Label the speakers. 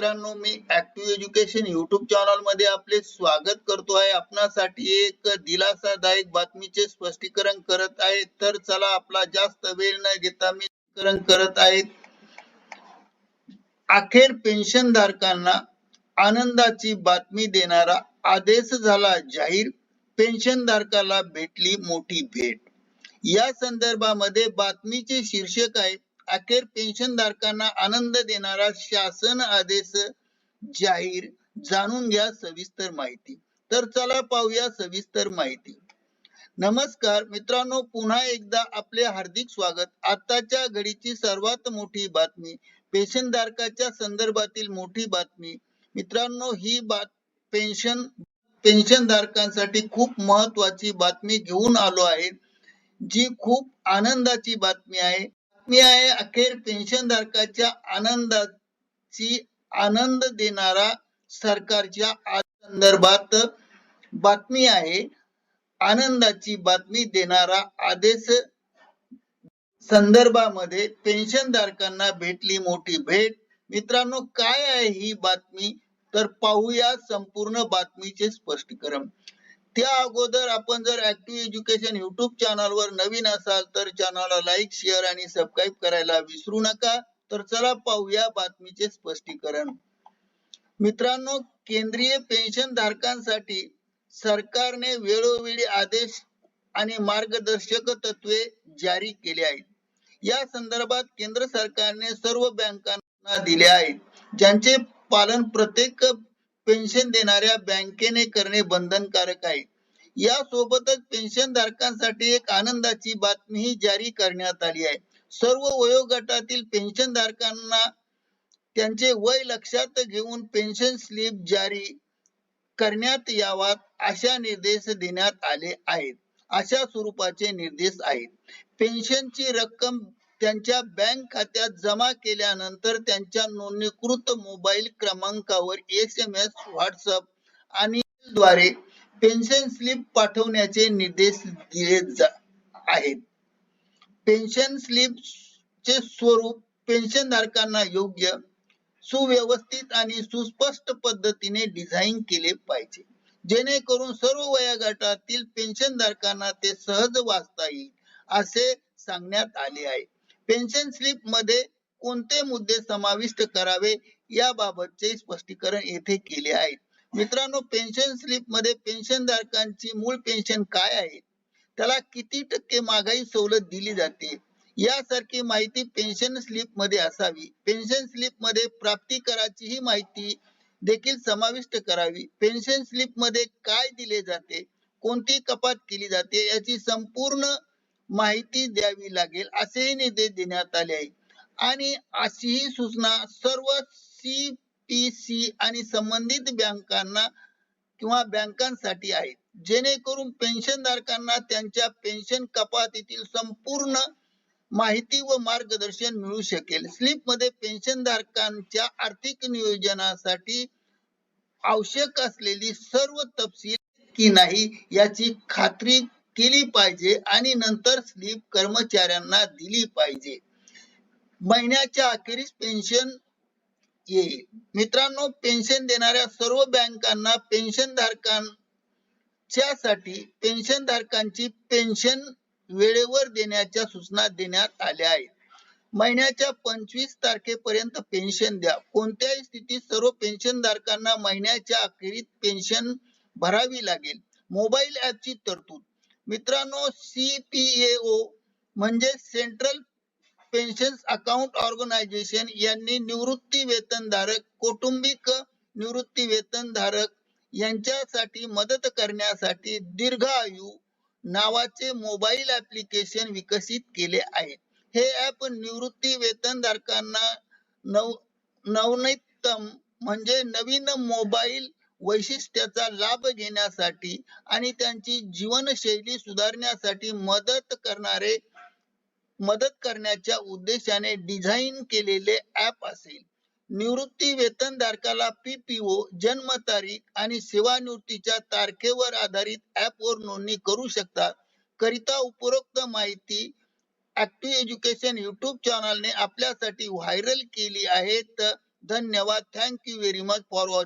Speaker 1: मित्रांनो मी active education YouTube चॅनलमध्ये आपले स्वागत करतो आहे. आपणासाठी एक दिलासादायक बातमीचे स्पष्टीकरण करत आहे. तर चला आपला जास्त वेळ न घेता मी करण करत आहे. अखेर पेन्शन धारकांना आनंदाची बातमी देणारा आदेश झाला जाहीर. पेन्शन धारकाला भेटली मोठी भेट. या संदर्भामध्ये बातमीचे शीर्षक आहे अखेर पेन्शन धारकांना आनंद देणारा शासन आदेश जाहीर जाणून घ्या सविस्तर माहिती. तर चला पाहूया सविस्तर माहिती. नमस्कार मित्रांनो पुन्हा एकदा आपले हार्दिक स्वागत. आताच्या घडीची सर्वात मोठी बातमी पेन्शन धारकाच्या संदर्भातील मोठी बातमी. मित्रांनो ही बात पेन्शन पेन्शन धारकांसाठी खूप महत्वाची बातमी घेऊन आलो आहे जी खूप आनंदाची बातमी आहे. मी आहे अखेर पेन्शन धारकाच्या आनंदाची आनंद देणारा सरकारच्या संदर्भात बातमी आहे. आनंदाची बातमी देणारा आदेश संदर्भामध्ये पेन्शन धारकांना भेटली मोठी भेट. मित्रांनो काय आहे ही बातमी? तर पाहूया संपूर्ण बातमीचे स्पष्टीकरण. त्या अगोदर आपण जर ऍक्टिव्ह एज्युकेशन युट्यूब चॅनलवर नवीन असाल तर चॅनलला लाईक शेअर आणि सबस्क्राईब करायला विसरू नका. तर चला पाहूया बातमीचे स्पष्टीकरण. मित्रांनो केंद्रीय पेन्शन धारकांसाठी सरकारने वेळोवेळी आदेश आणि मार्गदर्शक तत्वे जारी केले आहेत. या संदर्भात केंद्र सरकारने सर्व बँकांना दिले आहेत ज्यांचे पालन प्रत्येक पेन्शन देणाऱ्या बँकेने करणे बंधनकारक आहे. यासोबतच पेन्शन धारकांसाठी एक आनंदाची बातमीही जारी करण्यात आली आहे. सर्व वयोगटातील पेन्शन धारकांना त्यांचे वय लक्षात घेऊन पेन्शन स्लिप जारी करण्यात यावात अशा निर्देश देण्यात आले आहेत. अशा स्वरूपाचे निर्देश आहेत. पेन्शनची रक्कम त्यांच्या बँक खात्यात जमा केल्यानंतर त्यांच्या नोंदणीकृत मोबाईल क्रमांकावर एस एम एस व्हॉट्सअप आणि द्वारे पेन्शन स्लिप पाठवण्याचे निर्देश दिले आहेत. पेन्शन स्लिप चे स्वरूप पेन्शन धारकांना योग्य सुव्यवस्थित आणि सुस्पष्ट पद्धतीने डिझाईन केले पाहिजे. जेणेकरून सर्व वयोगटातील पेन्शन धारकांना ते सहज वाचता येईल असे सांगण्यात आले आहे. पेन्शन स्लिपमध्ये कोणते मुद्दे समाविष्ट करावे याबाबतचे स्पष्टीकरण येथे केले आहे. मित्रांनो पेन्शन स्लिपमध्ये पेन्शन धारकांची मूळ पेन्शन काय आहे? त्याला किती टक्के महागाई सवलत दिली जाते? यासारखी माहिती पेन्शन स्लिपमध्ये असावी. पेन्शन स्लिपमध्ये प्राप्ती कराची ही माहिती देखील समाविष्ट करावी. पेन्शन स्लिपमध्ये काय दिले जाते? कोणती कपात केली जाते? याची संपूर्ण माहिती द्यावी लागेल असेही निर्देश देण्यात आले आहे आणि अशीही सूचना सर्व सीपीसी आणि संबंधित बँकांना किंवा बँकांसाठी आहेत. जेणेकरून पेन्शन धारकांना त्यांच्या पेन्शन कपातीतील संपूर्ण माहिती व मार्गदर्शन मिळू शकेल. स्लिपमध्ये पेन्शन धारकांच्या आर्थिक नियोजनासाठी आवश्यक असलेली सर्व तपशील की नाही याची खात्री केली पाहिजे आणि नंतर स्लीप कर्मचाऱ्यांना दिली पाहिजे. महिन्याच्या अखेरीस पेन्शन येईल मित्रांनो पेन्शन देणाऱ्या सर्व बँकांना पेन्शन धारकांच्यासाठी पेन्शन धारकांची पेन्शन वेळेवर देण्याच्या सूचना देण्यात आल्या आहेत. महिन्याच्या पंचवीस तारखेपर्यंत पेन्शन द्या. कोणत्याही स्थितीत सर्व पेन्शन धारकांना महिन्याच्या अखेरीत पेन्शन भरावी लागेल. मोबाईल ऍपची तरतूद. मित्रांनो सीपीएओ म्हणजे सेंट्रल पेन्शन अकाउंट ऑर्गनायझेशन यांनी निवृत्ती वेतनधारक कौटुंबिक निवृत्ती वेतनधारक यांच्यासाठी मदत करण्यासाठी दीर्घ आयु नावाचे मोबाईल ऍप्लिकेशन विकसित केले आहे. हे ऍप निवृत्ती वेतनधारकांना नव नवनीतम म्हणजे नवीन मोबाईल वैशिष्ट्याचा लाभ घेण्यासाठी आणि त्यांची जीवनशैली सुधारण्यासाठी मदत करणारे मदत करण्याच्या उद्देशाने डिझाईन केलेले ऍप असेल. निवृत्ती वेतनधारकाला पीपीओ जन्म तारीख आणि सेवानिवृत्तीच्या तारखेवर आधारित ऍप वर नोंदणी करू शकतात. करिता उपरोक्त माहिती ऍक्टिव्ह एज्युकेशन युट्यूब चॅनलने आपल्यासाठी व्हायरल केली आहे. तर धन्यवाद. Thank you very much for watch